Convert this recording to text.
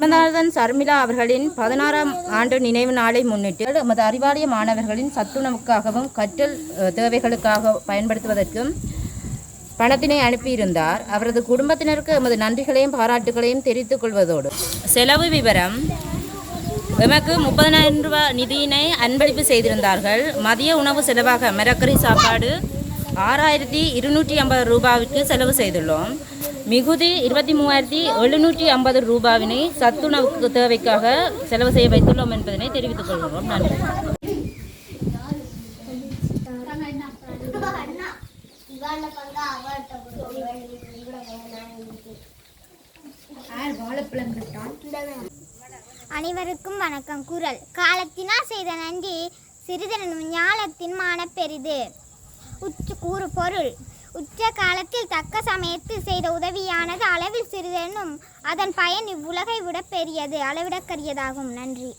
குணநாதன் சர்மிளா அவர்களின் பதினாறாம் ஆண்டு நினைவு நாளை முன்னிட்டு நமது அறிவாலய மாணவர்களின் சத்துணவுக்காகவும் கற்றல் தேவைகளுக்காக பயன்படுத்துவதற்கும் பணத்தினை அனுப்பியிருந்தார். அவரது குடும்பத்தினருக்கு எமது நன்றிகளையும் பாராட்டுகளையும் தெரிவித்துக் கொள்வதோடு. செலவு விவரம். எமக்கு முப்பதனாயிரம் ரூபாய் நிதியினை அன்பளிப்பு செய்திருந்தார்கள். மதிய உணவு செலவாக மரக்கறி சாப்பாடு ஆறாயிரத்தி இருநூற்றி ஐம்பது ரூபாய்க்கு செலவு செய்துள்ளோம். மிகுதி இருபத்தி மூவாயிரத்தி எழுநூற்றி ஐம்பது ரூபாவினை சத்துணவுக்கு தேவைக்காக செலவு செய்ய வைத்துள்ளோம் என்பதனை தெரிவித்துக் கொள்கிறோம். நன்றி. அனைவருக்கும் வணக்கம். குரல். காலத்தினால் செய்த நன்றி சிறிதனும் ஞாலத்தின் மானப்பெரிது உச்ச கூறு பொருள். உச்ச காலத்தில் தக்க சமயத்தில் செய்த உதவியானது அளவில் சிறிதெனும் அதன் பயன் இவ்வுலகை விட பெரியது. அளவிடக்கரியதாகும் நன்றி.